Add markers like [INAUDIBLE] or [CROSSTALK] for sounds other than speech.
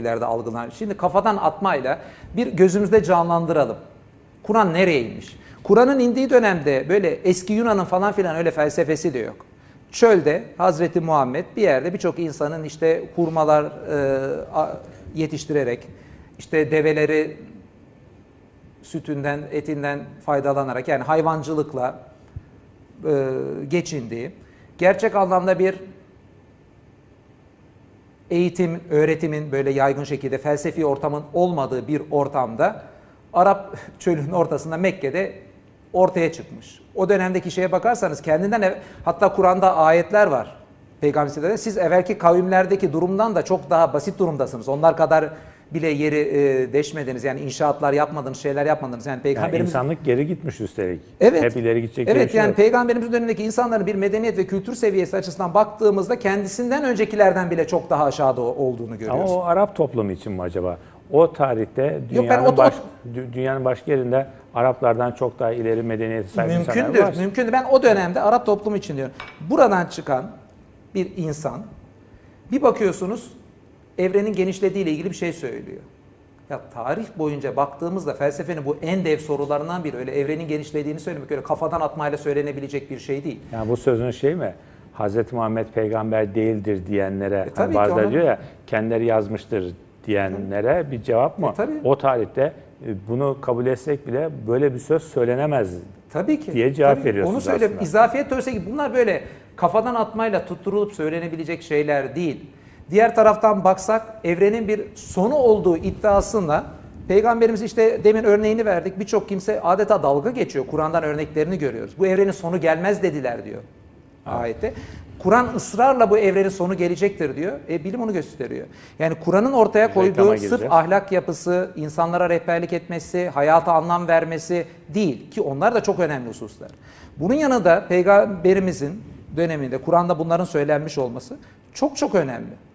ileride algılanan. Şimdi kafadan atmayla bir gözümüzde canlandıralım. Kur'an nereye inmiş? Kur'an'ın indiği dönemde böyle eski Yunan'ın falan filan öyle felsefesi de yok. Çölde Hazreti Muhammed bir yerde birçok insanın işte hurmalar e, yetiştirerek işte develeri sütünden, etinden faydalanarak yani hayvancılıkla e, geçindiği, gerçek anlamda bir eğitim, öğretimin böyle yaygın şekilde felsefi ortamın olmadığı bir ortamda Arap [LAUGHS] çölünün ortasında Mekke'de ortaya çıkmış. O dönemdeki şeye bakarsanız kendinden hatta Kur'an'da ayetler var. Peygamber siz evvelki kavimlerdeki durumdan da çok daha basit durumdasınız. Onlar kadar bile yeri e, deşmediniz. Yani inşaatlar yapmadınız, şeyler yapmadınız. Yani Yani peygamberimiz insanlık geri gitmiş üstelik. Evet. Hep ileri gidecek Evet şey yani yok. peygamberimiz dönemindeki insanların bir medeniyet ve kültür seviyesi açısından baktığımızda kendisinden öncekilerden bile çok daha aşağıda olduğunu Ama görüyoruz. o Arap toplumu için mi acaba? O tarihte dünyanın, o- baş, dü- dünyanın başka yerinde Araplardan çok daha ileri medeniyete sahip insanlar Mümkündür, var. mümkündür. Ben o dönemde Arap toplumu için diyorum. Buradan çıkan bir insan bir bakıyorsunuz evrenin genişlediği ile ilgili bir şey söylüyor. Ya tarih boyunca baktığımızda felsefenin bu en dev sorularından biri öyle evrenin genişlediğini söylemek öyle kafadan atmayla söylenebilecek bir şey değil. Yani bu sözün şey mi? Hz. Muhammed peygamber değildir diyenlere, E, hani bazıları diyor ya kendileri yazmıştır diyenlere bir cevap mı? E, tabii. O tarihte e, bunu kabul etsek bile böyle bir söz söylenemez. Tabii ki. diye cevap Tabii, veriyorsunuz Onu söylüyorum. aslında. İzafiyet teorisi gibi bunlar böyle kafadan atmayla tutturulup söylenebilecek şeyler değil. Diğer taraftan baksak evrenin bir sonu olduğu iddiasında Peygamberimiz işte demin örneğini verdik. Birçok kimse adeta dalga geçiyor. Kur'an'dan örneklerini görüyoruz. Bu evrenin sonu gelmez dediler diyor ayette. Kur'an ısrarla bu evrenin sonu gelecektir diyor. E, bilim onu gösteriyor. Yani Kur'an'ın ortaya koyduğu sırf ahlak yapısı, insanlara rehberlik etmesi, hayata anlam vermesi değil ki onlar da çok önemli hususlar. Bunun yanında peygamberimizin döneminde Kur'an'da bunların söylenmiş olması çok çok önemli.